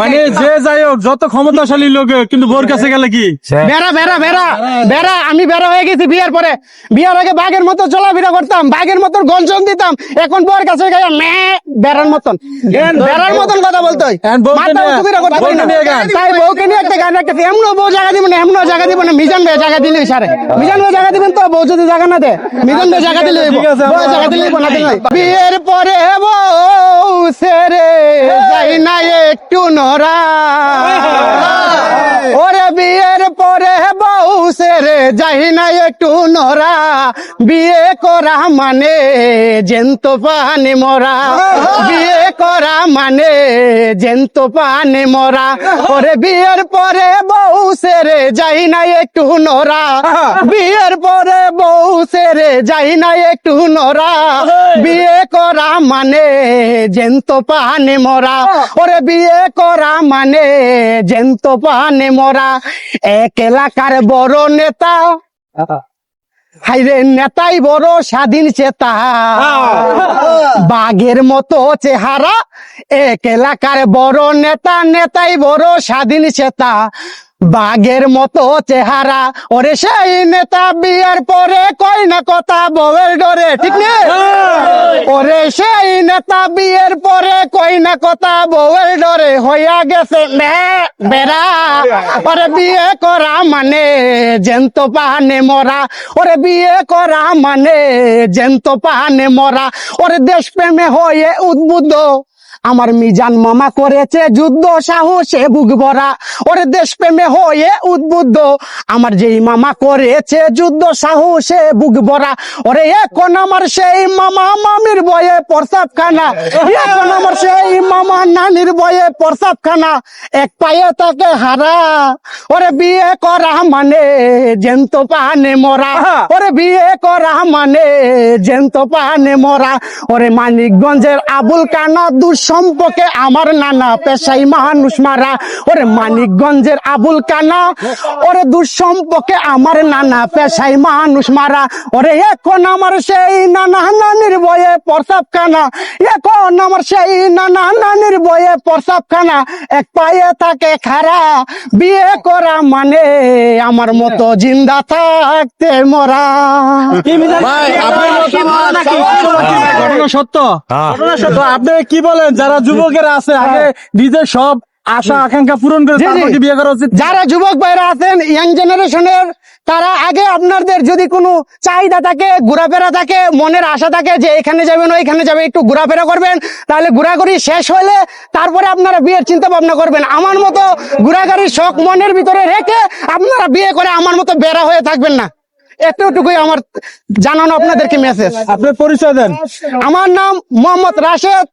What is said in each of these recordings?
মানে যে যাই হোক যত ক্ষমতাশালী লোক কিন্তু বোর কাছে গেলে কি? বেড়া বেড়া বেড়া বেড়া। আমি বেড়া হয়ে গেছি বিয়ের পরে। বিয়ের আগে বাঘের মতো চলাফেরা করতাম বাঘের মতন গঞ্জন দিতাম। এখন বউর কাছে গিয়ে মে বেড়ার মতন। বেড়ার মতন কথা বলতে হয়। তাই বউকে নিয়ে একটা গান রাখতেছি। এমনও বউ জায়গা দিব না এমনও জায়গা দিব না। মিজান ভাই জায়গা দিলে সারে। মিজান ভাই জায়গা দিবেন তো? বউ যদি জায়গা না দে মিজান ভাই জায়গা দিলে ঠিক আছে, বউ আমরা- জায়গা দিলে বিয়ের পরে বউ নরা। ওরে বিয়ের পরে বউ সেরে যাই না একটু নরা। বিয়ে করা মানে জেন্ত পানে মরা। বিয়ে করা মানে জেন্ত পানে মরা। ওরে বিয়ের পরে বউ যাই না একটু নরা বিয়ের পরে বউ সেরে যাই না একটু নরা বিয়ে করা মানে জেন্ত পানে মরা ওরে বিয়ে করা মানে জেন্ত পানে মরা। এক এলাকার বড় নেতা হাইরে নেতাই বড় স্বাধীন চেতা। বাঘের মতো চেহারা এক এলাকার বড় নেতা নেতাই বড় স্বাধীন চেতা। বাঘের মতো চেহারা। ওরে সেই নেতা বিয়ার পরে কই না কথা বউয়ের ডরে ঠিক না? ওরে সেই নেতা বিয়ের পরে কই না কথা বউয়ের ডরে হইয়া গেছে বেড়া। ওরে বিয়ে করা মানে জেন্ত পাহানে মরা। ওরে বিয়ে করা মানে জেন্ত পাহানে মরা। ওরে দেশ প্রেমে হয়ে উদ্বুদ্ধ আমার মিজান মামা করেছে যুদ্ধ সাহসে বুক ভরা। ওরে দেশ প্রেমে হয়ে উদ্বুদ্ধ। আমার যেই মামা করেছে যুদ্ধ সাহসে বুক ভরা। ওরে এখন আমার সেই মামা মামির বয়ে প্রসাব খানা এখন আমার সেই মামা নানির বয়ে প্রসাব খানা এক পায়ে তাকে হারা। ওরে বিয়ে করা মানে জেন্ত পানে মরা। ওরে বিয়ে করা মানে জেন্ত পানে মরা। ওরে মানিকগঞ্জের আবুল কানা দুঃসম্পর্কে আমার নানা পেশাই মানুষ মারা। ওরে মানিকগঞ্জের আবুল কানা ওরে দুঃসম্পর্কে আমার নানা পেশাই মানুষ মারা। ওরে এখন আমার সেই নানা নানির বয়ে প্রসাব খানা এখন আমার সেই নানা নানির বয়ে প্রসাব খানা এক পায়ে থাকে খারা বিয়ে করা মানে আমার মতো জিন্দা থাকতে মরা। ভাই ঘটনা সত্য? ঘটনা সত্য। আপনি কি বলেন? যারা যুবকেরা আছে আগে নিজের সব আশা আকাঙ্ক্ষা পূরণ করে। তারপর বিয়ে করা উচিত? যারা যুবক ভাইরা আছেন ইয়াং জেনারেশনের তারা আগে আপনাদের যদি কোনো চাহিদা থাকে ঘোরাফেরা থাকে মনের আশা থাকে যে এখানে যাবেন ওইখানে যাবে একটু ঘোরাফেরা করবেন তাহলে ঘোরাঘুরি শেষ হলে তারপরে আপনারা বিয়ের চিন্তা ভাবনা করবেন। আমার মতো ঘোরাঘুরির শখ মনের ভিতরে রেখে আপনারা বিয়ে করে আমার মতো বেড়া হয়ে থাকবেন না। এতটুকুই আমার জানানো আপনাদেরকে মেসেজ আপনার পরিচয় দেন। আমার নাম মোহাম্মদ রাশেদ।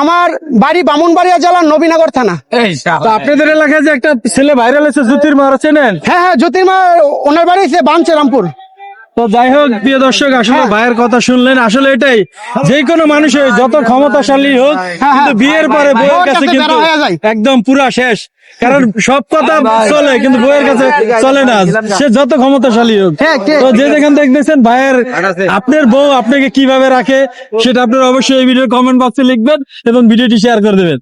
আমার বাড়ি বামুনবাড়িয়া জেলার নবীনগর থানা। আপনাদের এলাকায় যে একটা ছেলে ভাইরাল হয়েছে জ্যোতির্মা চেনেন? হ্যাঁ হ্যাঁ জ্যোতির্মা ওনার বাড়ি সে বামচেরামপুর। তো যাই হোক প্রিয় দর্শক আসলে হ্যাঁ। ভাইয়ের কথা শুনলেন। আসলে এটাই যে কোনো মানুষের যত ক্ষমতাশালী হোক হ্যাঁ, কিন্তু বিয়ের পরে বউয়ের কাছে কিন্তু হয়ে। একদম পুরা শেষ। কারণ সব কথা চলে কিন্তু বউয়ের কাছে চলে না। সে যত ক্ষমতাশালী হোক। তো যে যেখান থেকে দেখছেন ভাইয়ের আপনার বউ আপনাকে কীভাবে রাখে সেটা আপনারা অবশ্যই এই ভিডিওর কমেন্ট বক্সে লিখবেন এবং ভিডিওটি শেয়ার করে দেবেন।